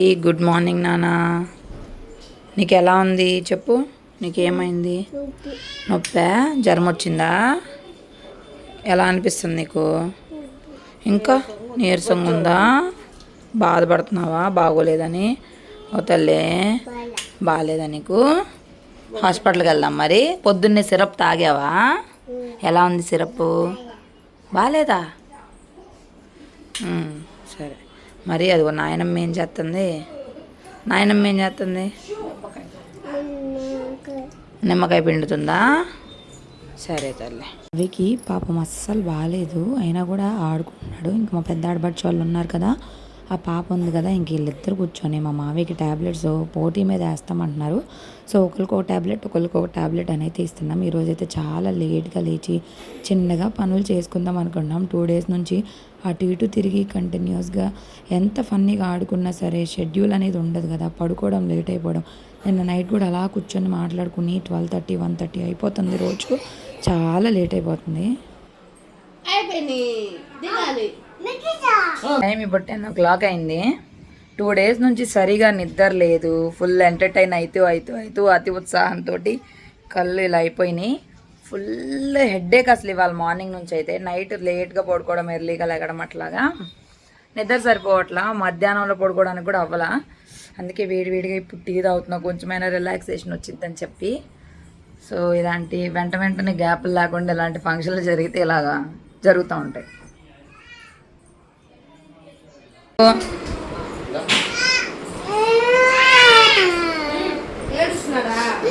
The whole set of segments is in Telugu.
ఈ గుడ్ మార్నింగ్ నానా. నీకు ఎలా ఉంది చెప్పు. నీకేమైంది? నొప్పా. జ్వరం వచ్చిందా ఎలా అనిపిస్తుంది నీకు? ఇంకా నీరసంగా ఉందా బాధపడుతున్నావా? బాగోలేదని? ఓ తల్లి. బాగాలేదా నీకు? హాస్పిటల్కి వెళ్దాం మరి. పొద్దున్నే సిరప్ తాగావా? ఎలా ఉంది సిరప్ బాగాలేదా మరి అదిగో నాయనమ్మ ఏం చేస్తుంది? నాయనమ్మ ఏం చేస్తుంది? నిమ్మకాయ పిండుతుందా? సరే తల్లి. అవికి పాపం అస్సలు బాగాలేదు అయినా కూడా ఆడుకుంటున్నాడు. ఇంక మా పెద్ద ఆడబడిచి వాళ్ళు ఉన్నారు కదా ఆ పాప ఉంది కదా ఇంక వీళ్ళిద్దరు కూర్చొని మా మావికి ట్యాబ్లెట్స్ పోటీ మీద వేస్తామంటున్నారు. సో ఒకరికి ఒక ట్యాబ్లెట్ ఒకరికి ఒక ట్యాబ్లెట్ అనేది ఇస్తున్నాం ఈరోజు అయితే చాలా లేట్గా లేచి చిన్నగా పనులు చేసుకుందాం అనుకున్నాం. టూ డేస్ నుంచి అటు ఇటు తిరిగి కంటిన్యూస్గా ఎంత ఫన్నీగా ఆడుకున్నా సరే షెడ్యూల్ అనేది ఉండదు కదా. పడుకోవడం లేట్ అయిపోవడం. నిన్న నైట్ కూడా అలా కూర్చొని మాట్లాడుకుని ట్వెల్వ్ థర్టీ వన్ థర్టీ అయిపోతుంది రోజు చాలా లేట్ అయిపోతుంది. టైం ఇప్పుడు టెన్ ఓ క్లాక్ అయింది. టూ డేస్ నుంచి సరిగా నిద్ర లేదు ఫుల్ ఎంటర్టైన్ అవుతూ అవుతూ అవుతూ అతి ఉత్సాహంతో కళ్ళు ఇలా అయిపోయినాయి. ఫుల్ హెడ్ఏక్ అసలు ఇవాళ మార్నింగ్ నుంచి అయితే. నైట్ లేట్గా పడుకోవడం ఎర్లీగా లేగడం అట్లాగా. నిద్ర సరిపోవట్లా. మధ్యాహ్నంలో పడుకోవడానికి కూడా అవ్వలా. అందుకే వేడి వేడిగా ఇప్పుడు టీ తాగుతున్నా. కొంచెమైనా రిలాక్సేషన్ వచ్చిందని చెప్పి. సో ఇలాంటి వెంట వెంటనే గ్యాప్లు లేకుండా ఇలాంటి ఫంక్షన్లు జరిగితే ఇలాగా జరుగుతూ ఉంటాయి. ఇక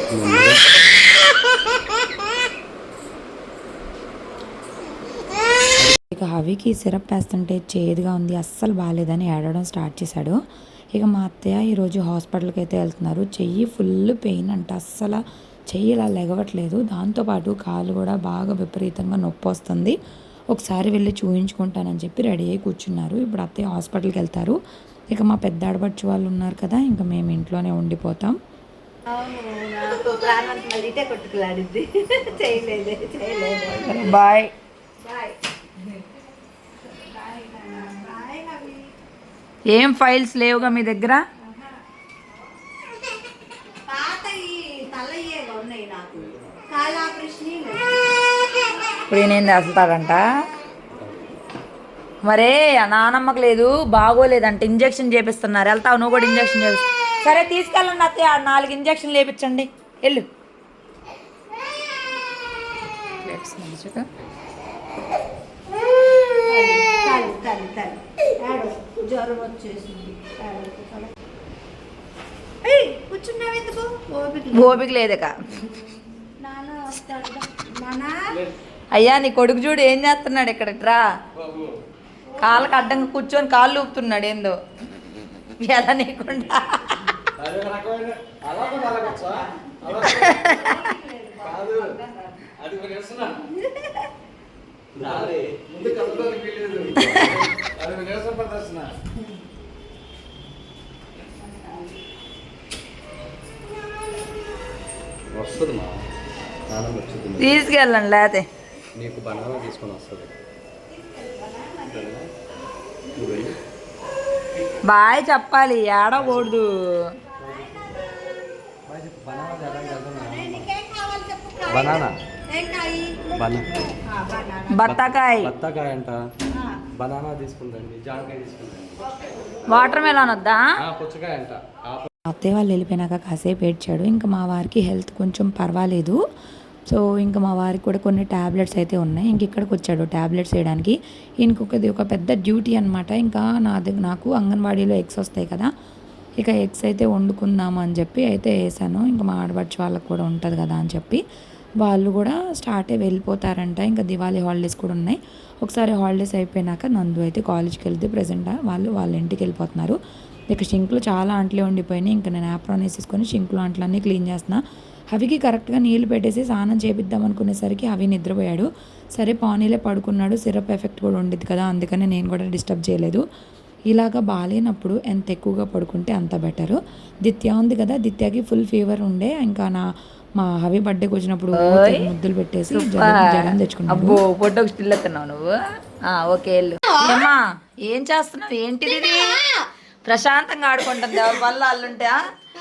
హవికి సిరప్ వేస్తుంటే చేదుగా ఉంది అస్సలు బాగాలేదని ఏడవడం స్టార్ట్ చేశాడు. ఇక మా అత్తయ్య ఈరోజు హాస్పిటల్కి అయితే వెళ్తున్నారు. చెయ్యి ఫుల్ పెయిన్ అంట అస్సలు చెయ్యి ఇలా లెగవట్లేదు. దాంతోపాటు కాలు కూడా బాగా విపరీతంగా నొప్పి వస్తుంది. ఒకసారి వెళ్ళి చూయించుకుంటానని చెప్పి రెడీ అయ్యి కూర్చున్నారు. ఇప్పుడు అత్తయ్య హాస్పిటల్కి వెళ్తారు. ఇక మా పెద్ద ఆడబడుచు వాళ్ళు ఉన్నారు కదా ఇంకా మేము ఇంట్లోనే ఉండిపోతాం. నాకు ప్రాణం మళ్ళీ ఇటే కొట్టుకులాడిద్ది చేయలేదు చేయలేదు. బాయ్. బాయ్. ఏం ఫైల్స్ లేవుగా మీ దగ్గర? ఇప్పుడు ఏం చేస్తాడంట మరే నానమ్మకు లేదు బాగోలేదంట. ఇంజెక్షన్ చేపిస్తున్నారు. వెళ్తావు నువ్వు కూడా ఇంజెక్షన్ చేపి సరే తీసుకెళ్ళండి అత్తయ్య. ఆ నాలుగు ఇంజెక్షన్ లేపించండి వెళ్ళు. మంచిగా జ్వరం వచ్చేసింది కూర్చున్నావు ఎందుకు? ఓపిక ఓపిక లేదక. అయ్యా నీ కొడుకు చూడు ఏం చేస్తున్నాడు ఇక్కడ రా. కాళ్ళకి అడ్డంగా కూర్చొని కాళ్ళు ఊపుతున్నాడు ఏందో. ఎలా నీకుండా? వస్తుంది మా. నాన్న వచ్చింది. తీసుకెళ్ళండి లేతే. నీకు బనానా తీసుకొని వస్తుంది. బాయ్ చెప్పాలి ఏడకూడదు బనానా ఏం కాయి? బనా బత్తాకాయ. బత్తాకాయ అంట. బనానా తీసుకుందండి జామకాయ తీసుకుందండి వాటర్ మెలాన్ వద్దా? పుచ్చకాయ అంట. అత్తయ్య వాళ్ళు వెళ్ళిపోయినాక కాసేపు ఏడ్చాడు ఇంకా మా వారికి హెల్త్ కొంచెం పర్వాలేదు. సో ఇంకా మా వారికి కూడా కొన్ని ట్యాబ్లెట్స్ అయితే ఉన్నాయి. ఇంక ఇక్కడికి వచ్చాడు ట్యాబ్లెట్స్ వేయడానికి. ఇంకొకది ఒక పెద్ద డ్యూటీ అనమాట ఇంకా నా దగ్గర నాకు అంగన్వాడీలో ఎగ్స్ వస్తాయి కదా. ఇక ఎగ్స్ అయితే వండుకుందాము అని చెప్పి అయితే వేసాను. ఇంకా మా ఆడబడిచి వాళ్ళకి కూడా ఉంటుంది కదా అని చెప్పి. వాళ్ళు కూడా స్టార్ట్ వెళ్ళిపోతారంట. ఇంకా దివాళీ హాలిడేస్ కూడా ఉన్నాయి. ఒకసారి హాలిడేస్ అయిపోయినాక నందు అయితే కాలేజ్కి వెళ్తే ప్రజెంట్ వాళ్ళు వాళ్ళ ఇంటికి వెళ్ళిపోతున్నారు. ఇక షింక్లు చాలా అంట్లే ఉండిపోయినాయి. ఇంకా నేను యాప్రాన్ వేసేసుకొని షింక్లు అంట్లన్నీ క్లీన్ చేస్తున్నా. అవికి కరెక్ట్గా నీళ్ళు పెట్టేసి స్నానం చేపిద్దాం అనుకునేసరికి అవి నిద్రపోయాడు. సరే పానీలే పడుకున్నాడు. సిరప్ ఎఫెక్ట్ కూడా ఉండేది కదా అందుకనే నేను కూడా డిస్టర్బ్ చేయలేదు. ఇలాగ బాగాలేనప్పుడు ఎంత ఎక్కువగా పడుకుంటే అంత బెటరు. దిత్య ఉంది కదా దిత్యకి ఫుల్ ఫీవర్ ఉండే ఇంకా నా మా హవి బర్త్డేకి వచ్చినప్పుడు ముద్దులు పెట్టేసి తెచ్చుకున్నాడు. అబ్బో ఫోటోకి స్టిల్ ఎత్తున్నావు నువ్వు? ఆ, ఓకే ఏమ్మా ఏం చేస్తున్నావు? ఏంటిది ప్రశాంతంగా ఆడుకుంటుంది ఎవరి వల్ల అల్లుంటే?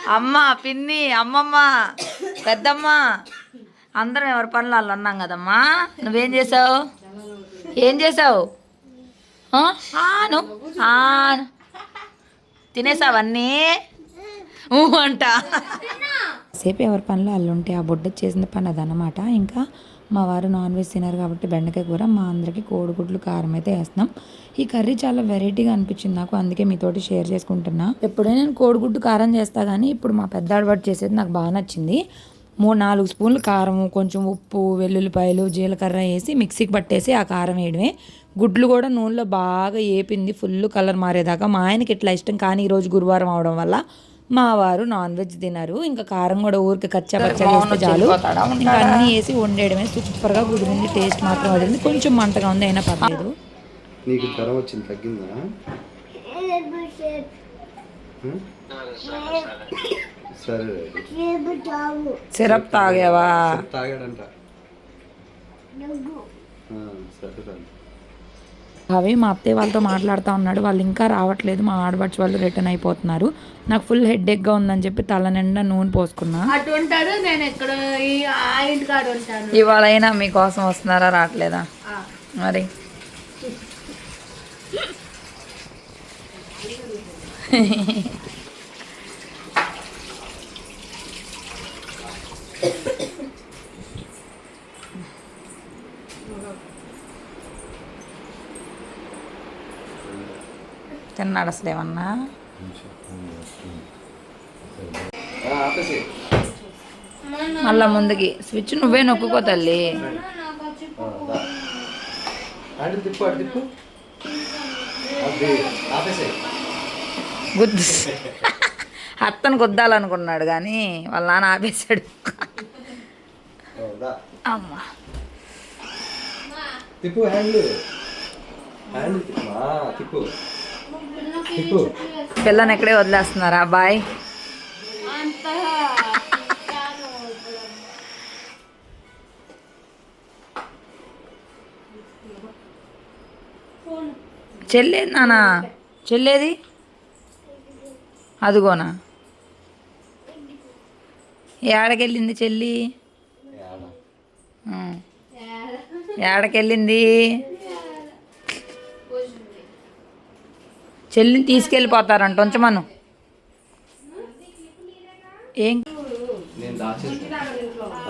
అమ్మ పిన్ని అమ్మమ్మ పెద్దమ్మ అందరం ఎవరి పనులు వాళ్ళు ఉన్నాం కదమ్మా. నువ్వేం చేసావు? ఏం చేసావు? ఆను. ఆను. తినేసావన్నీ? అంట. సేపు ఎవరి పనిలో ఉంటే ఆ బుడ్డ చేసిన పని అదనమాట ఇంకా మా వారు నాన్ వెజ్ తినారు కాబట్టి బెండకాయ కూర మా అందరికి కోడిగుడ్లు కారం అయితే వేస్తున్నాం. ఈ కర్రీ చాలా వెరైటీగా అనిపించింది నాకు అందుకే మీతోటి షేర్ చేసుకుంటున్నా. ఎప్పుడైనా నేను కోడిగుడ్డు కారం చేస్తా కానీ ఇప్పుడు మా పెద్ద ఆడవాడు చేసేది నాకు బాగా నచ్చింది. మూడు నాలుగు స్పూన్లు కారం కొంచెం ఉప్పు వెల్లుల్లిపాయలు జీలకర్ర వేసి మిక్సీకి పట్టేసి ఆ కారం వేయడమే. గుడ్లు కూడా నూనెలో బాగా ఏపింది ఫుల్ కలర్ మారేదాకా. మా ఆయనకి ఇట్లా ఇష్టం కానీ ఈరోజు గురువారం అవడం వల్ల మా వారు నాన్ వెజ్ తినరు. ఇంకా కారం కూడా ఊరికి కచ్చా వేస్తే చాలు. ఇంకా అన్నీ వేసి వండేయడమే. సూపర్గా కుదిరింది టేస్ట్ మాత్రం అదింది కొంచెం మంటగా ఉంది అయినా పర్లేదు. నీకు జ్వరం వచ్చింది తగ్గిందా? సరే. సిరప్ తాగావా? తాగాడంట. సరే అవి మా అత్తయ్య వాళ్ళతో మాట్లాడుతూ ఉన్నాడు. వాళ్ళు ఇంకా రావట్లేదు. మా ఆడబడ్చి వాళ్ళు రిటర్న్ అయిపోతున్నారు. నాకు ఫుల్ హెడ్ఏక్గా ఉందని చెప్పి తల నిండా నూనె పోసుకున్నా. అటు ఉంటాడు నేను ఎక్కడ ఇవాళైనా మీకోసం వస్తున్నారా రావట్లేదా. మరి? తిన్నాడు అసలు ఏమన్నా? మళ్ళా ముందుకి. స్విచ్ నువ్వే నొక్కుకో తల్లి. గుద్దు. అత్తను గుద్దాలనుకున్నాడు కానీ వాళ్ళ నాన్న ఆపేశాడు. అమ్మా. తిప్పు హ్యాండ్ హ్యాండ్ తిప్పు. తిప్పు. పిల్లని ఎక్కడే వదిలేస్తున్నారా? బాయ్. చెల్లేది నానా? చెల్లేది? అదిగోనా? ఏడకెళ్ళింది చెల్లి. ఏడకెళ్ళింది? చెల్లిని తీసుకెళ్ళిపోతారంట ఉంచమను. ఏం?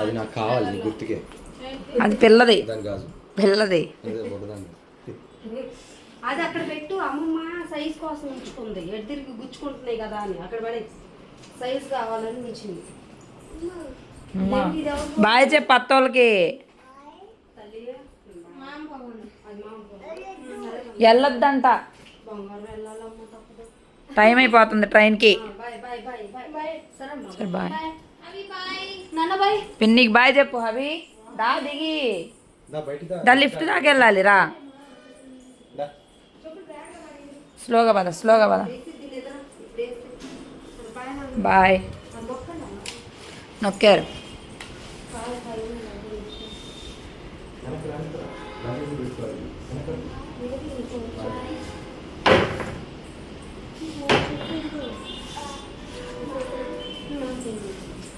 అది నాకు కావాలి గుర్తుకే. అది పిల్లది. పిల్లది. అదే అక్కడ పెట్టు అమ్మమ్మ సైజ్ కోసం ఉంచుకుంది. తిరిగి గుచ్చుకుంటున్నాయి కదా అని అక్కడ పడే సైజ్ కావాలని ఉంచింది. బాయ్ చెప్పు అత్తోళ్ళకి. వెళ్ళొద్దంట. టైం అయిపోతుంది ట్రైన్కి సరే బాయ్. పిన్నికి బాయ్ చెప్పు హవి. దా దిగి. దా బయటికి దా. దా లిఫ్ట్ దాకా వెళ్ళాలి రా. దా. స్లోగా పద స్లోగా పద. బాయ్. నొక్కారు.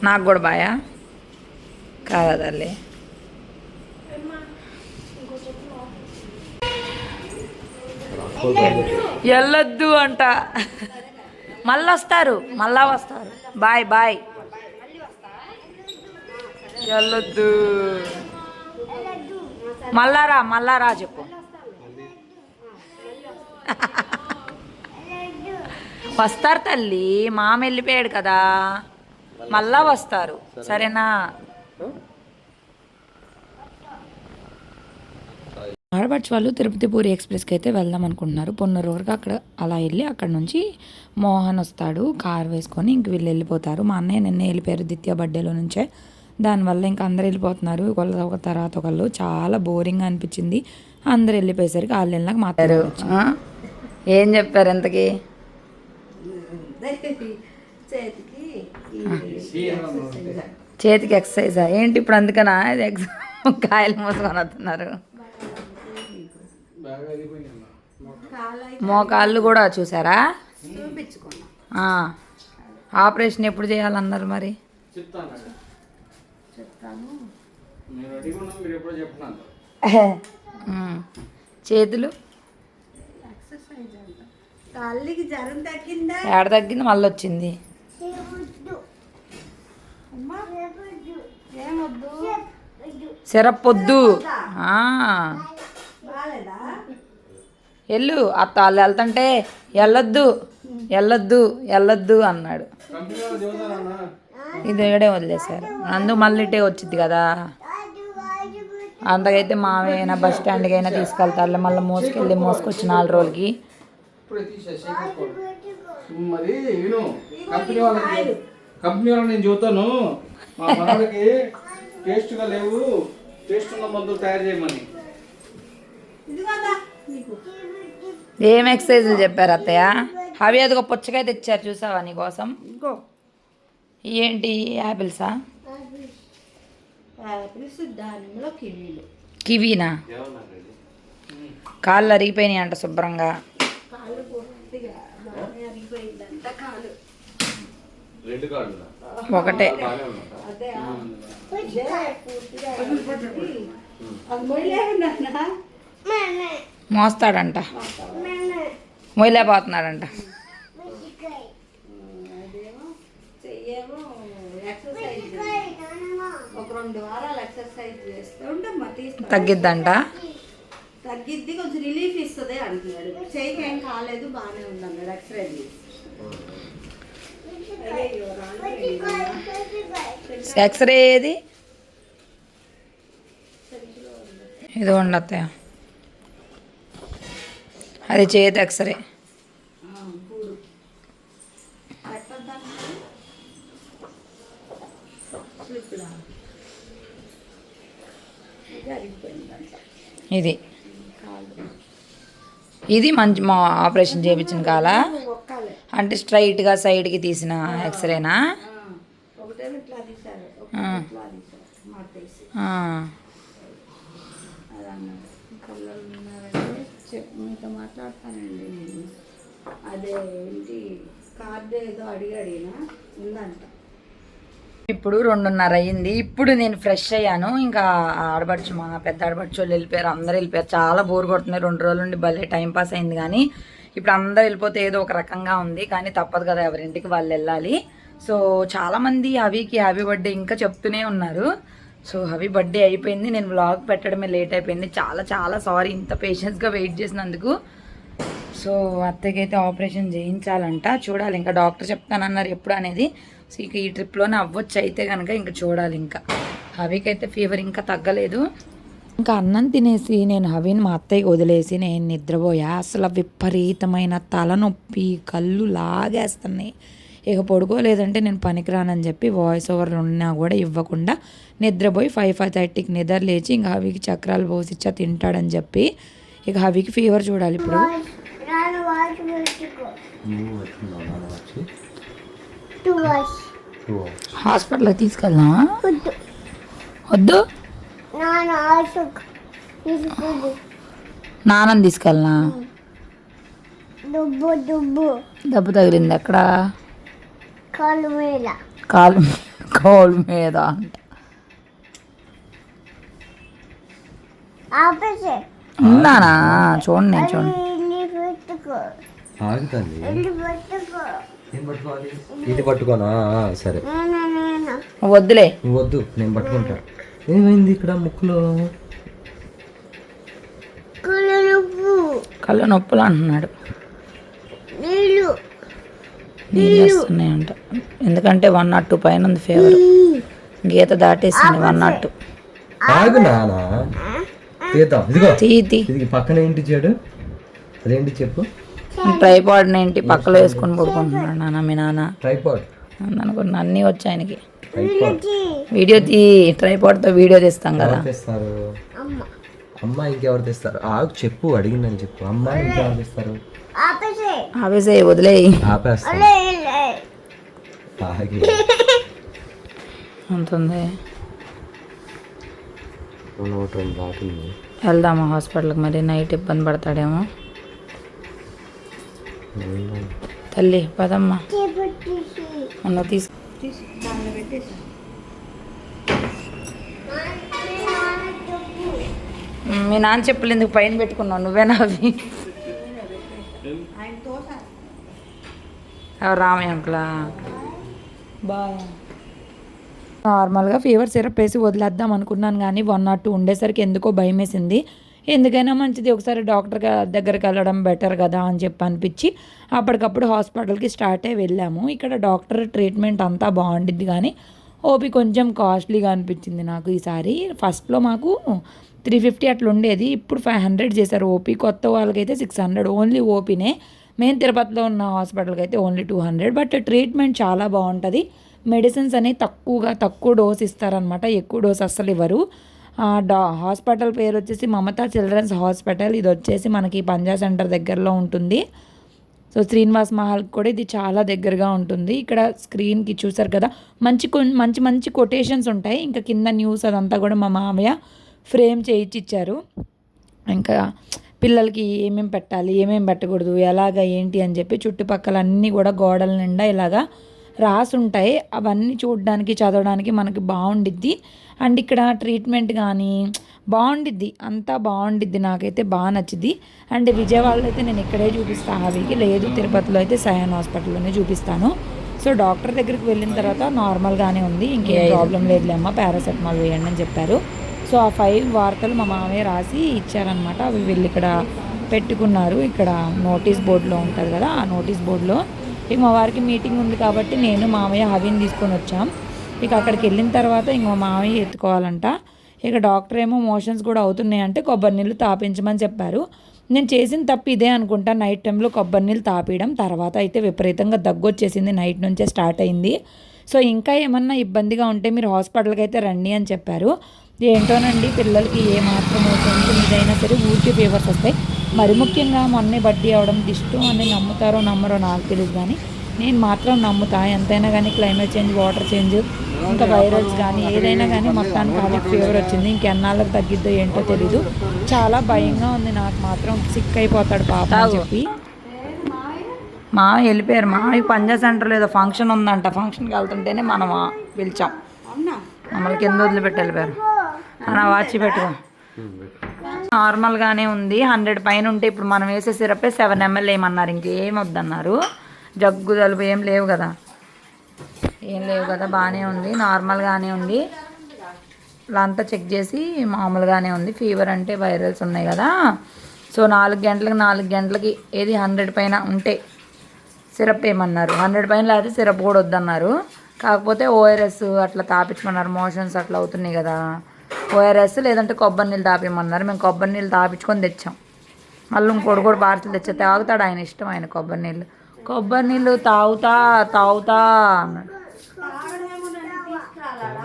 నాకు కూడా బాయా? కాదా తల్లి? వెళ్ళొద్దు అంట. మళ్ళీ వస్తారు మళ్ళా వస్తారు. Bye bye. వెళ్ళొద్దు. మళ్ళా రా మళ్ళా రా చెప్పు. వస్తారు తల్లి. మామ వెళ్ళిపోయాడు కదా. మళ్ళా వస్తారు. సరేనా? ఆడపడుచు వాళ్ళు తిరుపతి పూరి ఎక్స్ప్రెస్కి అయితే వెళ్దాం అనుకుంటున్నారు. పొన్నూరు వరకు అక్కడ అలా వెళ్ళి అక్కడ నుంచి మోహన్ వస్తాడు. కార్ వేసుకొని ఇంక వీళ్ళు వెళ్ళిపోతారు. మా అన్నయ్య నిన్నే వెళ్ళిపోయారు ద్వితీయ బర్త్డేలో నుంచే. దానివల్ల ఇంకా అందరు వెళ్ళిపోతున్నారు. ఒకళ్ళ ఒక తర్వాత ఒకళ్ళు. చాలా బోరింగ్ అనిపించింది. అందరు వెళ్ళిపోయేసరికి వాళ్ళు వెళ్ళాక మాట్లాడారు ఏం చెప్పారు ఎంతకి చేతికి చేతికి ఎక్సర్సైజా ఏంటి ఇప్పుడు అందుకనా? కాయలు మోసుకొని వస్తున్నారు. మోకాళ్ళు కూడా చూసారా? చూపించుకున్నాం. ఆ, ఆపరేషన్ ఎప్పుడు చేయాలన్నారు మరి? చెప్తాను చెప్తాను నేను రెడీగా ఉన్నాను మీరు ఎప్పుడో చెప్తున్నాను ఉమ్. చేతులు ఎక్సర్సైజ్ అంట తల్లికి జ్వరం తగ్గిందా ఏడ తగ్గింది? మళ్ళీ వచ్చింది. సిరప్ వద్దు ఎల్లు అత్త వాళ్ళు వెళ్తుంటే వెళ్ళొద్దు. వెళ్ళొద్దు. వెళ్ళొద్దు అన్నాడు. వాళ్ళు ఇది ఏడే వదిలేశారు. అందు మళ్ళీ ఇటే వచ్చింది కదా. అంతకైతే మావైనా బస్ స్టాండ్కి అయినా తీసుకెళ్తారులే. మళ్ళీ మోసుకెళ్ళి మోసుకొచ్చి నాలుగు రోజులకి. ఇప్పుడే తీసేసి మరి విను కంపెనీ వాళ్ళకి కంపెనీ వాళ్ళకి నేను చెబుతాను మా మనకి టేస్ట్గా లేవు. టేస్ట్ ఉన్న మందులు తయారు చేయమని. ఇది కదా నీకు. ఏం ఎక్సర్సైజులు చెప్పారు అత్తయ్య? అవి అదిగో పుచ్చకాయ తెచ్చారు చూసావా నీకోసం ఇంకో ఏంటి యాపిల్సా? కివీనా? కాళ్ళు అరిగిపోయినాయి అంట శుభ్రంగా కాళ్ళు పూర్తిగా బాగానే అరిగిపోయిందంట కాలు రెండు కార్డు ఒకటే అదే ఇదే పూర్తిగా అరిగిపోయింది. అది మొయ్యలేకున్నానా? మోస్తాడంట మొయ్యలేకపోతున్నాడంట అదేమో చెయ్యేమో ఎక్సర్సైజ్ ఒక రెండు వారాలు ఎక్సర్సైజ్ చేస్తే ఉండమ్మా తీస్తా. తగ్గిద్దంట? తగ్గిద్ది కొంచెం రిలీఫ్ ఇస్తుంది అంటున్నాడు. చెయ్యికి ఏం కాలేదు బాగానే ఉంది అన్నాడు ఎక్స్రే. ఎక్స్రే ఏది? ఇది ఉండత్తయ్య అది చేతి ఎక్స్రే ఇది. ఇది మంచి మా ఆపరేషన్ చేయించిన కాలా? అంటే స్ట్రైట్గా సైడ్కి తీసిన ఎక్స్రేనా. అది అన్నాడు పిల్లలు ఉన్నారంటే చెప్పు మీతో మాట్లాడతానండి నేను. అదే ఏంటి కార్డు ఏదో అడిగాడు ఈయన. ఉందంట. ఇప్పుడు రెండున్నర అయ్యింది. ఇప్పుడు నేను ఫ్రెష్ అయ్యాను. ఇంకా ఆడబడుచు మా పెద్ద ఆడబడుచు వాళ్ళు వెళ్ళిపోయారు. అందరూ వెళ్ళిపోయారు. చాలా బోర్ కొడుతున్నాయి. రెండు రోజుల నుండి భలే టైం పాస్ అయింది కానీ ఇప్పుడు అందరు వెళ్ళిపోతే ఏదో ఒక రకంగా ఉంది కానీ తప్పదు కదా ఎవరింటికి వాళ్ళు వెళ్ళాలి. సో చాలామంది హవికి హ్యాపీ బర్త్డే ఇంకా చెప్తూనే ఉన్నారు. సో హవి బర్త్డే అయిపోయింది నేను వ్లాగ్ పెట్టడమే లేట్ అయిపోయింది. చాలా చాలా సారీ ఇంత పేషెన్స్గా వెయిట్ చేసినందుకు. సో అత్తకైతే ఆపరేషన్ చేయించాలంట. చూడాలి ఇంకా డాక్టర్ చెప్తానన్నారు ఎప్పుడు అనేది. సో ఇక ఈ ట్రిప్లోనే అవ్వచ్చు అయితే కనుక ఇంకా చూడాలి ఇంకా. హవికైతే ఫీవర్ ఇంకా తగ్గలేదు. ఇంకా అన్నం తినేసి నేను హవిని మా అత్తయ్యకి వదిలేసి నేను నిద్రపోయా. అసలు విపరీతమైన తలనొప్పి కళ్ళు లాగేస్తున్నాయి. ఇక పడుకోలేదంటే నేను పనికిరానని చెప్పి వాయిస్ ఓవర్లు ఉన్నా కూడా ఇవ్వకుండా నిద్రపోయి ఫైవ్ ఫైవ్ థర్టీకి నిద్ర లేచి ఇంకా హవికి చక్రాలు పోసిచ్చా తింటాడని చెప్పి ఇక హవికి ఫీవర్ చూడాలి ఇప్పుడు. హాస్పిటల్కి తీసుకెళ్దామా? వద్దు? నాన్నని తీసుకెళ్ళనా? దుబ్బు దుబ్బు. దెబ్బ తగిలింది ఎక్కడ? కాలు మీద. కాలు కాలు మీద అంట. ఆపేసే. ఉందానా? చూడండి నేను చూడండి ఇది పట్టుకోనా? సరే. వద్దులే. వద్దు నేను పట్టుకుంటా. ఏమైంది ఇక్కడ ముక్కులో? కుళ్ళు నొప్పులు అంటున్నాడు. నీళ్ళు. వస్తున్నాయంట. ఎందుకంటే వన్ నాట్ టూ పైన ఉంది ఫీవర్. గీత దాటేసింది వన్ నాట్ టూ. ఆగు నానా. తీద్దాం. ఇదిగో. తీతి ఇది పక్కన ఏంటి చెడు? అదేంటి చెప్పు? ట్రైపాడ్ ఏంటి? పక్కలో వేసుకొని పడుకుంటున్నాడు నాన్న మీ నాన్న. ట్రైపాడ్. అనుకున్న అన్నీ వచ్చి ఆయనకి. ట్రైపాడ్ వీడియో తీ ట్రైపాడ్తో వీడియో తీస్తాం కదా. ఎవరు తెస్తారు? అమ్మ. అమ్మ ఇంకెవరు తెస్తారు? ఆగు చెప్పు అడిగిందని చెప్పు. అమ్మ ఇంకెవరు తెస్తారు? ఆపేసే. ఆవేసే వదిలే ఆపేస్తాను. ఆగి. ఉంటుంది ఒకటి రెండు దాటింది. వెళ్దామా హాస్పిటల్కి? మరి నైట్ ఇబ్బంది పడతాడేమో. తల్లి పదమ్మా. మొన్న తీసు తీసి దానిలో పెట్టేసి. మీ నాన్న చెప్పులు ఎందుకు పైన పెట్టుకున్నావు? నువ్వేనా అవి రామయ్య అంకులా? బాయ్. నార్మల్గా ఫీవర్ సిరప్ వేసి వదిలేద్దాం అనుకున్నాను కానీ వన్ నాట్ టూ ఉండేసరికి ఎందుకో భయం వేసింది ఎందుకైనా మంచిది ఒకసారి డాక్టర్ దగ్గరికి వెళ్ళడం బెటర్ కదా అని చెప్పి అనిపించి అప్పటికప్పుడు హాస్పిటల్కి స్టార్ట్ అయ్యి వెళ్ళాము. ఇక్కడ డాక్టర్ ట్రీట్మెంట్ అంతా బాగుండిద్ది కానీ ఓపి కొంచెం కాస్ట్లీగా అనిపించింది నాకు ఈసారి. ఫస్ట్లో మాకు త్రీ ఫిఫ్టీ అట్లా ఉండేది. ఇప్పుడు ఫైవ్ హండ్రెడ్ చేశారు ఓపీ. కొత్త వాళ్ళకైతే సిక్స్ హండ్రెడ్ ఓన్లీ ఓపీనే. మెయిన్ తిరుపతిలో ఉన్న హాస్పిటల్కి అయితే only two hundred but treatment చాలా బాగుంటుంది. మెడిసిన్స్ అనేవి తక్కువగా తక్కువ డోస్ ఇస్తారనమాట ఎక్కువ డోస్ అస్సలు ఇవ్వరు. డా హాస్పిటల్ పేరు వచ్చేసి మమతా చిల్డ్రన్స్ హాస్పిటల్. ఇది వచ్చేసి మనకి పంజా సెంటర్ దగ్గరలో ఉంటుంది. సో శ్రీనివాస్ మహల్కి కూడా ఇది చాలా దగ్గరగా ఉంటుంది. ఇక్కడ స్క్రీన్కి చూసారు కదా మంచి మంచి మంచి కొటేషన్స్ ఉంటాయి. ఇంకా కింద న్యూస్ అదంతా కూడా మా మామయ్య ఫ్రేమ్ చేయించి ఇచ్చారు ఇంకా పిల్లలకి ఏమేమి పెట్టాలి ఏమేమి పెట్టకూడదు ఎలాగ ఏంటి అని చెప్పి చుట్టుపక్కల అన్నీ కూడా గోడల నిండా ఇలాగా రాసి ఉంటాయి అవన్నీ చూడడానికి చదవడానికి మనకి బాగుండిద్ది అండ్ ఇక్కడ ట్రీట్మెంట్ కానీ బాగుండిద్ది అంతా బాగుండిద్ది నాకైతే బాగా నచ్చింది అండ్ విజయవాడలో అయితే నేను ఇక్కడే చూపిస్తాను అవికి లేదు. తిరుపతిలో అయితే సయాన్ హాస్పిటల్లోనే చూపిస్తాను. సో డాక్టర్ దగ్గరికి వెళ్ళిన తర్వాత నార్మల్గానే ఉంది. ఇంకేం ప్రాబ్లం లేదులే అమ్మ. పారాసెటమాల్ వేయండి అని చెప్పారు. సో ఆ ఫైవ్ వార్తలు మా మామయ్య రాసి ఇచ్చారనమాట అవి వీళ్ళు ఇక్కడ పెట్టుకున్నారు. ఇక్కడ నోటీస్ బోర్డులో ఉంటుంది కదా ఆ నోటీస్ బోర్డులో. ఇక మా వారికి మీటింగ్ ఉంది కాబట్టి నేను మామయ్య హవిని తీసుకొని వచ్చాం. ఇక అక్కడికి వెళ్ళిన తర్వాత ఇంక మా మామయ్య ఎత్తుకోవాలంట. ఇక డాక్టర్ ఏమో మోషన్స్ కూడా అవుతున్నాయి అంటే కొబ్బరి నీళ్ళు తాపించమని చెప్పారు. నేను చేసిన తప్పు ఇదే అనుకుంటా. నైట్ టైంలో కొబ్బరి నీళ్ళు తాపేయడం తర్వాత అయితే విపరీతంగా దగ్గు వచ్చేసింది. నైట్ నుంచే స్టార్ట్ అయింది. సో ఇంకా ఏమన్నా ఇబ్బందిగా ఉంటే మీరు హాస్పిటల్కి అయితే రండి అని చెప్పారు. ఏంటోనండి పిల్లలకి ఏ మాత్రం కొంచెం ఇదైనా సరే ఊరికే ఫీవర్స్ వస్తాయి. మరి ముఖ్యంగా మొన్నే బడ్డీ అవడం దిష్టు అని నమ్ముతారో నమ్మరో నాకు తెలియదు కానీ నేను మాత్రం నమ్ముతా. ఎంతైనా కానీ క్లైమేట్ చేంజ్ వాటర్ చేంజ్ ఇంకా వైరల్స్ కానీ ఏదైనా కానీ మొత్తానికి ఆమెకు ఫీవర్ వచ్చింది. ఇంకెన్నాళ్ళకి తగ్గిద్దో ఏంటో తెలీదు. చాలా భయంగా ఉంది నాకు మాత్రం. సిక్ అయిపోతాడు పాప అని చెప్పి. మా వెళ్ళిపోయారు. మా పంజా సెంటర్లో ఏదో ఫంక్షన్ ఉందంట. ఫంక్షన్కి వెళ్తుంటేనే మనం పిలిచాం. మమ్మల్ని కింద వదిలిపెట్టి వెళ్ళిపోయారు. అలా వాచి పెట్టుకో. నార్మల్గానే ఉంది. హండ్రెడ్ పైన ఉంటే ఇప్పుడు మనం వేసే సిరపే సెవెన్ ఎంఎల్ ఏమన్నారు. ఇంకేం వద్దన్నారు. జగ్గు జలుబు ఏం లేవు కదా. ఏం లేవు కదా బాగానే ఉంది. నార్మల్గానే ఉంది. ఇలా అంతా చెక్ చేసి మామూలుగానే ఉంది. ఫీవర్ అంటే వైరల్స్ ఉన్నాయి కదా. సో నాలుగు గంటలకు నాలుగు గంటలకి ఏది హండ్రెడ్ పైన ఉంటే సిరప్ ఏమన్నారు. హండ్రెడ్ పైన లేకపోతే సిరప్ కూడా వద్దన్నారు. కాకపోతే ఓఆర్ఎస్ అట్లా తాపించమన్నారు. మోషన్స్ అట్లా అవుతున్నాయి కదా. ఓఆర్ఎస్ లేదంటే కొబ్బరి నీళ్ళు తాపించమన్నారు మేము కొబ్బరి నీళ్ళు తాపించుకొని తెచ్చాం. మళ్ళీ ఇంకోటి కూడా పార్సల్ తెచ్చా తాగుతాడు ఆయన ఇష్టం ఆయన కొబ్బరి నీళ్ళు. కొబ్బరి నీళ్ళు తాగుతా తాగుతా అన్నాడు.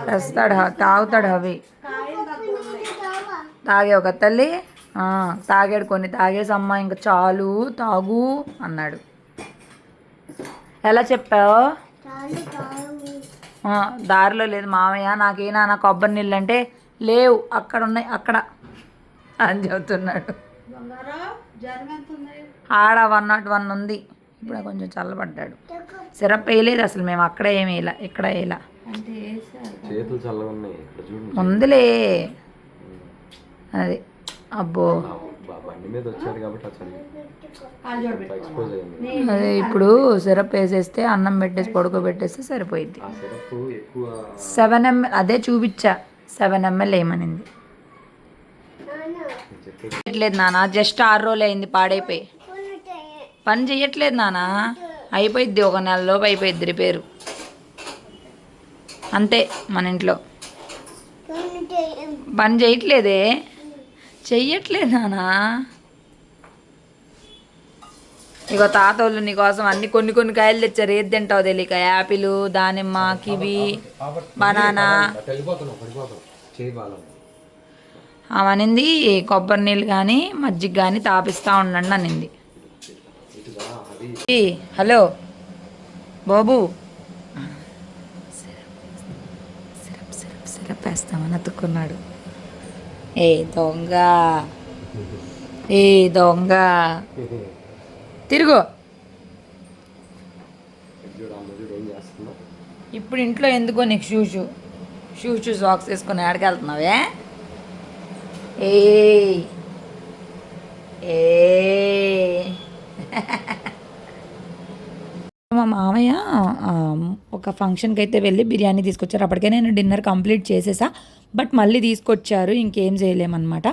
తెస్తాడు తాగుతాడు అవి తాగావు కదా తల్లి? తాగాడు కొన్ని. తాగేసి అమ్మ ఇంకా చాలు తాగు అన్నాడు. ఎలా చెప్పావు? దారిలో లేదు మామయ్య నాకేనా నా కొబ్బరి నీళ్ళు అంటే లేవు అక్కడ ఉన్నాయి అక్కడ అని చెబుతున్నాడు. ఆడ వన్ నాట్ వన్ ఉంది. ఇప్పుడు కొంచెం చల్లబడ్డాడు. సిరప్ వేయలేదు అసలు మేము అక్కడ ఏమి వేయలే ఇక్కడ వేయలే ఉందిలే. అది అబ్బో. అదే ఇప్పుడు సిరప్ వేసేస్తే అన్నం పెట్టేసి పడుకోబెట్టేస్తే సరిపోయిద్ది. ఆ సిరప్ ఎక్కువ సెవెన్ ఎంఎల్ అదే చూపించా. సెవెన్ ఎంఎల్ ఏమనింది? చేయట్లేదు నాన్న జస్ట్ ఆరు రోజులు అయింది పాడైపోయి. పని చేయట్లేదు నాన్న అయిపోయిద్ది ఒక నెలలోపు అయిపోయిద్ది రిపేరు. అంతే మన ఇంట్లో. పని చేయట్లేదే చెయ్యట్లేదు నాన్న ఇగో తాతోళ్ళు నీకోసం అన్ని కొన్ని కొన్ని కాయలు తెచ్చారు. ఏది తింటావు తెలియక. యాపిల్ దానిమ్మ కివి బనానా. అవనింది కొబ్బరి నీళ్ళు కానీ మజ్జిగ కానీ తాపిస్తూ ఉండండి అనింది. హలో బాబు. సిరప్ సిరప్ సిరప్ వేస్తామని అతుక్కున్నాడు. ఏ దొంగ ఏ దొంగ. తిరుగు. ఇప్పుడు ఇంట్లో ఎందుకో నీకు shoe shoe? Shoe shoe socks వేసుకొని ఆడికి ఏ ఏ మా మామయ్య ఒక ఫంక్షన్కి అయితే వెళ్ళి బిర్యానీ తీసుకొచ్చారు. అప్పటికే నేను డిన్నర్ కంప్లీట్ చేసేసా బట్ మళ్ళీ తీసుకొచ్చారు ఇంకేం చేయలేమన్నమాట.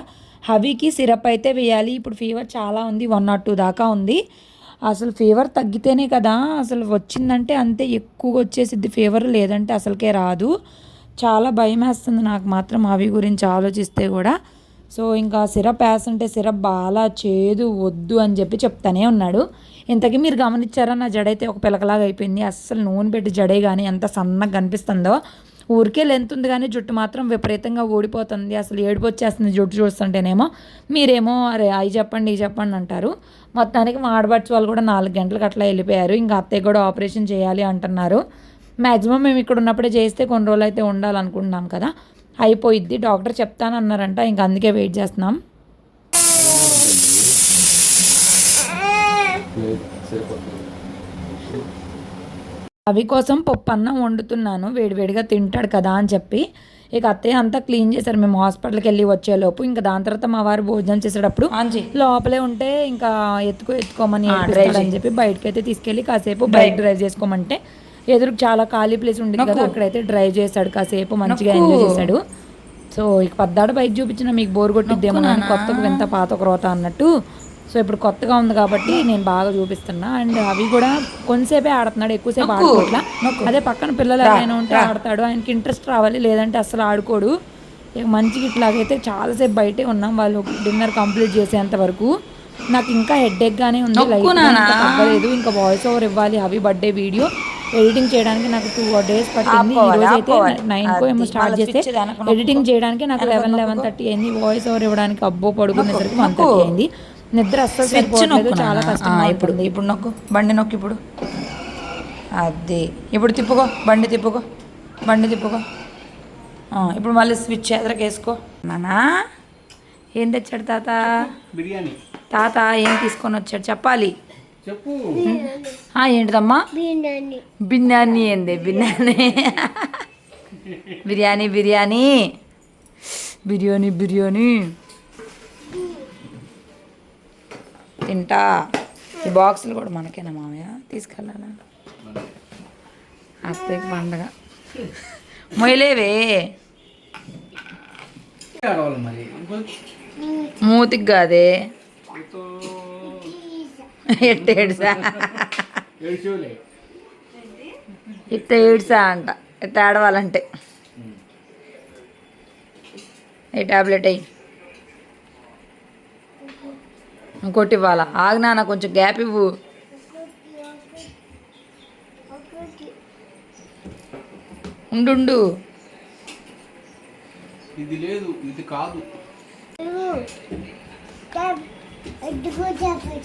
హవీకి సిరప్ అయితే వేయాలి. ఇప్పుడు ఫీవర్ చాలా ఉంది వన్ నాట్ టూ దాకా ఉంది. అసలు ఫీవర్ తగ్గితేనే కదా అసలు వచ్చిందంటే అంతే ఎక్కువగా వచ్చేసిద్ది. ఫీవర్ లేదంటే అసలుకే రాదు. చాలా భయం వేస్తుంది నాకు మాత్రం అవి గురించి ఆలోచిస్తే కూడా. సో ఇంకా సిరప్ వేస్తుంటే సిరప్ బాగా చేదు వద్దు అని చెప్పి చెప్తానే ఉన్నాడు. ఇంతకీ మీరు గమనించారా? నా జడైతే ఒక పిలకలాగా అయిపోయింది. అస్సలు నూనె పెట్టి జడే కానీ ఎంత సన్నగా కనిపిస్తుందో. ఊరికే లెంత్ ఉంది కానీ జుట్టు మాత్రం విపరీతంగా ఊడిపోతుంది. అసలు ఏడుపు వచ్చేస్తుంది జుట్టు చూస్తుంటేనేమో. మీరేమో అరే అవి చెప్పండి ఇవి చెప్పండి అంటారు. మొత్తానికి మా ఆడబడ్చి వాళ్ళు కూడా నాలుగు గంటలకు అట్లా వెళ్ళిపోయారు. ఇంకా అత్తయ్య కూడా ఆపరేషన్ చేయాలి అంటున్నారు. మ్యాక్సిమం మేము ఇక్కడ ఉన్నప్పుడే చేస్తే కొన్ని రోజులు అయితే ఉండాలనుకుంటున్నాం కదా. అయిపోయిద్ది. డాక్టర్ చెప్తానన్నారంట. ఇంకా అందుకే వెయిట్ చేస్తున్నాం. సరిపోతుంది. అవి కోసం పప్పు అన్నం వండుతున్నాను. వేడివేడిగా తింటాడు కదా అని చెప్పి. ఇక అత్తయ్య అంతా క్లీన్ చేశారు. మేము హాస్పిటల్కి వెళ్ళి వచ్చేలోపు. ఇంకా దాని తర్వాత మా వారు భోజనం చేసేటప్పుడు లోపలే ఉంటే ఇంకా ఎత్తుకో ఎత్తుకోమని అని చెప్పి బయటకి అయితే తీసుకెళ్ళి కాసేపు బైక్ డ్రైవ్ చేసుకోమంటే. ఎదురు చాలా ఖాళీ ప్లేస్ ఉండేది కదా. అక్కడైతే డ్రైవ్ చేశాడు కాసేపు మంచిగా ఎంజాయ్ చేశాడు సో ఇక పద్దాడు బైక్ చూపించిన మీకు బోర్ కొట్టిద్దేమో అని కొత్తకు వింత పాత క్రోత అన్నట్టు. సో ఇప్పుడు కొత్తగా ఉంది కాబట్టి నేను బాగా చూపిస్తున్నా. అండ్ అవి కూడా కొంతసేపే ఆడుతున్నాడు ఎక్కువసేపు ఆడుకోవట్లా. అదే పక్కన పిల్లలు ఎవరైనా ఉంటే ఆడతాడు. ఆయనకి ఇంట్రెస్ట్ రావాలి లేదంటే అసలు ఆడుకోడు. ఇక మంచిగా ఇట్లాగైతే చాలాసేపు బయటే ఉన్నాం. వాళ్ళు డిన్నర్ కంప్లీట్ చేసేంత వరకు. నాకు ఇంకా హెడ్ గానే ఉంది లైట్ తగ్గలేదు. ఇంకా వాయిస్ ఓవర్ ఇవ్వాలి. అవి బర్త్డే వీడియో. ఎడిటింగ్ చేయడానికి నాకు టూ డేస్ పట్టింది. ఈ రోజు అయితే నైన్ కో ఏమో స్టార్ట్ చేస్తే ఎడిటింగ్ చేయడానికి నాకు లెవెన్ లెవెన్ థర్టీ అయింది. వాయిస్ ఓవర్ ఇవ్వడానికి అబ్బో పడుకునేసరికి వన్ థర్టీ అయింది. నిద్ర అస్సలు సరిపోవట్లేదు చాలా కష్టం ఇప్పుడు ఇప్పుడు నొక్కు. బండి నొక్కు ఇప్పుడు. అది. ఇప్పుడు తిప్పుకో. బండి తిప్పుకో. బండి తిప్పుకో. ఆ, ఇప్పుడు మళ్ళీ స్విచ్ ఎదరకు వేసుకో నానా ఏం తెచ్చాడు తాత? బిర్యానీ. తాత ఏం తీసుకొని వచ్చాడు? చెప్పాలి. చెప్పు. ఆ, ఏంటిదమ్మా? బిర్యానీ. బిర్యానీ ఏంది? బిర్యానీ. బిర్యానీ బిర్యానీ. బిర్యానీ బిర్యానీ. తింటా. ఈ బాక్సులు కూడా మనకేనా మామయ్య తీసుకెళ్ళాలా? అత్తయ్యకి పండగ మొయలేవే మూతికి కాదే. ఎట్టేడుసా ఏడ్చేవులే ఇట్ట ఏడ్సా అంట. ఇట్ట ఆడవాలంటే ఈ టాబ్లెట్ అయ్యి ఇంకోటి ఇవ్వాలా ఆగు నాన్న కొంచెం గ్యాప్ ఇవ్వు. ఉండు ఇది లేదు ఇది కాదు.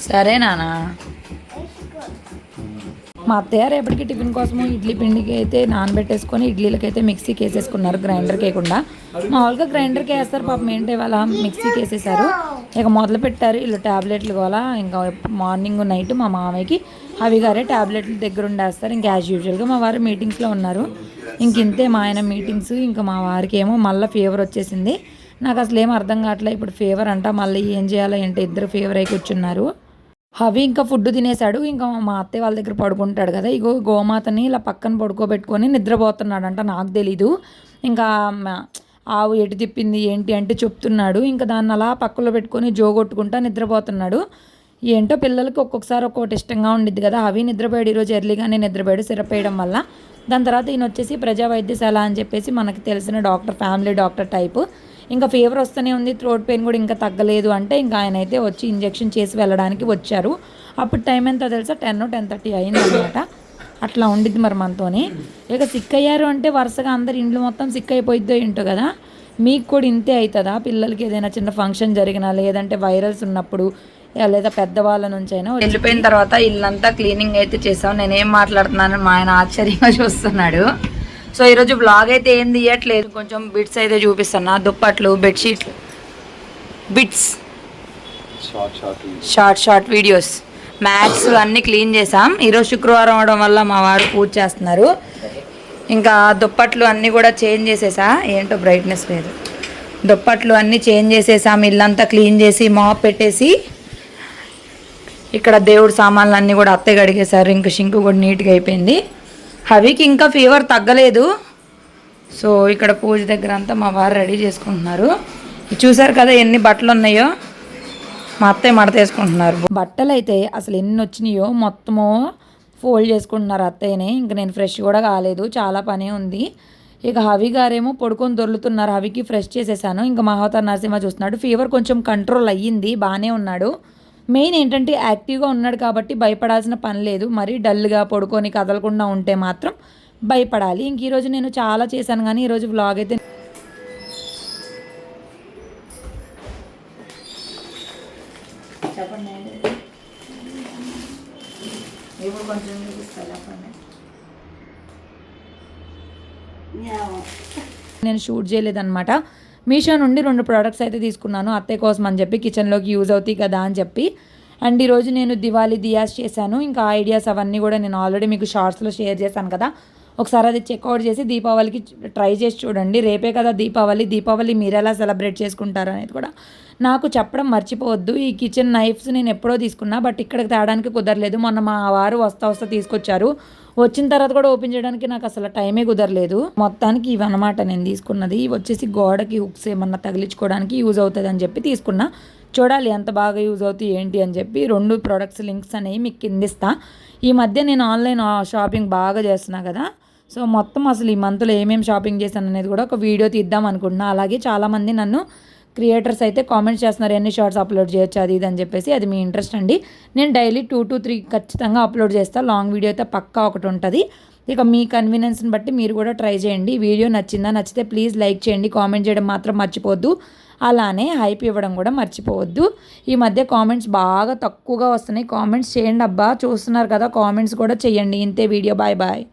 సరే నాన్న. మా అత్తయ్య రేపటికి టిఫిన్ కోసము ఇడ్లీ పిండికి అయితే నానబెట్టేసుకొని ఇడ్లీలకి అయితే మిక్సీకి వేసేసుకున్నారు గ్రైండర్కి వేయకుండా మామూలుగా గ్రైండర్కి వేస్తారు పాపం ఏంటి వాళ్ళ మిక్సీకి వేసేసారు ఇక మొదలు పెట్టారు వీళ్ళు ట్యాబ్లెట్లు కూడా ఇంకా మార్నింగ్ నైట్ మా మామయ్యకి అవి గారే ట్యాబ్లెట్లు దగ్గర ఉండేస్తారు. ఇంకా యాజ్ యూజువల్గా మా వారు మీటింగ్స్లో ఉన్నారు. ఇంక ఇంతే మా ఆయన మీటింగ్స్ ఇంకా మా వారికి ఏమో మళ్ళీ ఫీవర్ వచ్చేసింది. నాకు అసలు ఏం అర్థం కావట్లేదు ఇప్పుడు ఫీవర్ అంట మళ్ళీ ఏం చేయాలో ఏంటో ఇద్దరు ఫీవర్ అయి కూర్చున్నారు. అవి ఇంకా ఫుడ్ తినేశాడు. ఇంకా మా అత్తయ్య వాళ్ళ దగ్గర పడుకుంటాడు కదా. ఇగో గోమాతని ఇలా పక్కన పడుకోబెట్టుకొని నిద్రపోతున్నాడంట నాకు తెలీదు. ఇంకా ఆవు ఎటు తిప్పింది ఏంటి అంటే చెప్తున్నాడు. ఇంకా దాన్ని అలా పక్కలో పెట్టుకొని జోగొట్టుకుంటా నిద్రపోతున్నాడు. ఏంటో పిల్లలకి ఒక్కొక్కసారి ఒక్కొక్కటి ఇష్టంగా ఉండిద్ది కదా. అవి నిద్రపోయాడు ఈరోజు ఎర్లీగానే నిద్రపోయాడు సిరప్ వేయడం వల్ల. దాని తర్వాత ఈయన వచ్చేసి ప్రజా వైద్యశాల అని చెప్పేసి మనకి తెలిసిన డాక్టర్ ఫ్యామిలీ డాక్టర్ టైపు. ఇంకా ఫీవర్ వస్తూనే ఉంది థ్రోట్ పెయిన్ కూడా ఇంకా తగ్గలేదు అంటే ఇంకా ఆయన అయితే వచ్చి ఇంజెక్షన్ చేసి వెళ్ళడానికి వచ్చారు. అప్పుడు టైం ఎంత తెలుసా? టెన్ టెన్ థర్టీ అయింది అనమాట అట్లా ఉండిద్ది మరి మనతోని. ఇక సిక్ అయ్యారు అంటే వరుసగా అందరు ఇండ్లు మొత్తం సిక్ అయిపోయిద్దో ఏంటో కదా? మీకు కూడా ఇంతే అవుతుందా పిల్లలకి ఏదైనా చిన్న ఫంక్షన్ జరిగినా లేదంటే వైరల్స్ ఉన్నప్పుడు లేదా పెద్దవాళ్ళ నుంచి అయినా వెళ్ళిపోయిన తర్వాత ఇల్లంతా క్లీనింగ్ అయితే చేసాం. నేనేం మాట్లాడుతున్నాను మా ఆయన ఆశ్చర్యంగా చూస్తున్నాడు. సో ఈరోజు బ్లాగ్ అయితే ఏం తీయట్లేదు. కొంచెం బిట్స్ అయితే చూపిస్తున్నా. దుప్పట్లు బెడ్షీట్లు bits short short videos mats అన్నీ క్లీన్ చేసాం ఈరోజు శుక్రవారం అవడం వల్ల మా వారు పూజ చేస్తున్నారు. ఇంకా దుప్పట్లు అన్నీ కూడా చేంజ్ చేసేసా. ఏంటో బ్రైట్నెస్ లేదు. దుప్పట్లు అన్నీ చేంజ్ చేసేసాం. ఇల్లంతా క్లీన్ చేసి మాప్ పెట్టేసి. ఇక్కడ దేవుడు సామాన్లు అన్నీ కూడా అత్తయ్య కడిగేశారు. ఇంకా షింకు కూడా నీట్గా అయిపోయింది. హవికి ఇంకా ఫీవర్ తగ్గలేదు. సో ఇక్కడ పూజ దగ్గర అంతా మా వారు రెడీ చేసుకుంటున్నారు. చూసారు కదా ఎన్ని బట్టలు ఉన్నాయో? మా అత్తయ్య మడత వేసుకుంటున్నారు. బట్టలు అయితే అసలు ఎన్ని వచ్చినాయో మొత్తము ఫోల్డ్ చేసుకుంటున్నారు అత్తయ్యని. ఇంక నేను ఫ్రెష్ కూడా కాలేదు. చాలా పని ఉంది. ఇక హవి గారేమో పడుకొని దొర్లుతున్నారు. హవికి ఫ్రెష్ చేసేసాను. ఇంకా మహావతార్ నరసింహ చూస్తున్నాడు. ఫీవర్ కొంచెం కంట్రోల్ అయ్యింది. బాగానే ఉన్నాడు. మెయిన్ ఏంటంటే యాక్టివ్గా ఉన్నాడు కాబట్టి భయపడాల్సిన పని లేదు. మరీ డల్గా పడుకొని కదలకుండా ఉంటే మాత్రం భయపడాలి. ఇంక ఈరోజు నేను చాలా చేశాను కానీ ఈరోజు వ్లాగ్ అయితే చెప్పండి. ఇప్పుడు కొంచెం చూపిస్తా చెప్పండి. ఏమో. నేను షూట్ చేయలేదన్నమాట. మీషో నుండి రెండు ప్రోడక్ట్స్ అయితే తీసుకున్నాను. అత్తయ్య కోసం అని చెప్పి కిచెన్లోకి యూజ్ అవుతాయి కదా అని చెప్పి. అండ్ ఈరోజు నేను దివాళీ దియాస్ చేశాను. ఇంకా ఐడియాస్ అవన్నీ కూడా నేను ఆల్రెడీ మీకు షార్ట్స్లో షేర్ చేశాను కదా. ఒకసారి అది చెక్అవుట్ చేసి దీపావళికి ట్రై చేసి చూడండి. రేపే కదా దీపావళి. దీపావళి మీరు ఎలా సెలబ్రేట్ చేసుకుంటారు అనేది కూడా నాకు చెప్పడం మర్చిపోవద్దు. ఈ కిచెన్ నైఫ్స్ నేను ఎప్పుడో తీసుకున్నా బట్ ఇక్కడికి తేడానికి కుదరలేదు. మొన్న మా వారు వస్తా వస్తా తీసుకొచ్చారు. వచ్చిన తర్వాత కూడా ఓపెన్ చేయడానికి నాకు అసలు టైమే కుదరలేదు. మొత్తానికి ఇవి నేను తీసుకున్నది. ఇవి వచ్చేసి గోడకి హుక్స్ ఏమన్నా తగిలించుకోవడానికి యూజ్ అవుతుంది అని చెప్పి తీసుకున్నా. చూడాలి ఎంత బాగా యూజ్ అవుతాయి ఏంటి అని చెప్పి రెండు ప్రొడక్ట్స్ లింక్స్ అనేవి మీకు కిందిస్తా. ఈ మధ్య నేను ఆన్లైన్ షాపింగ్ బాగా చేస్తున్నా కదా. సో మొత్తం అసలు ఈ మంత్లో ఏమేమి షాపింగ్ చేశాను అనేది కూడా ఒక వీడియో తీద్దాం అనుకుంటున్నా. అలాగే చాలామంది నన్ను క్రియేటర్స్ అయితే కామెంట్స్ చేస్తున్నారు ఎన్ని షార్ట్స్ అప్లోడ్ చేయొచ్చు? అది ఇది అని చెప్పేసి. అది మీ ఇంట్రెస్ట్ అండి. నేను డైలీ టూ టు త్రీ ఖచ్చితంగా అప్లోడ్ చేస్తాను లాంగ్ వీడియో అయితే పక్కా ఒకటి ఉంటుంది. ఇక మీ కన్వీనియన్స్ని బట్టి మీరు కూడా ట్రై చేయండి. వీడియో నచ్చిందా? నచ్చితే ప్లీజ్ లైక్ చేయండి. కామెంట్ చేయడం మాత్రం మర్చిపోవద్దు అలానే హైప్ ఇవ్వడం కూడా మర్చిపోవద్దు. ఈ మధ్య కామెంట్స్ బాగా తక్కువగా వస్తున్నాయి. కామెంట్స్ చేయండి అబ్బా. చూస్తున్నారు కదా కామెంట్స్ కూడా చేయండి. ఇంతే వీడియో. Bye bye.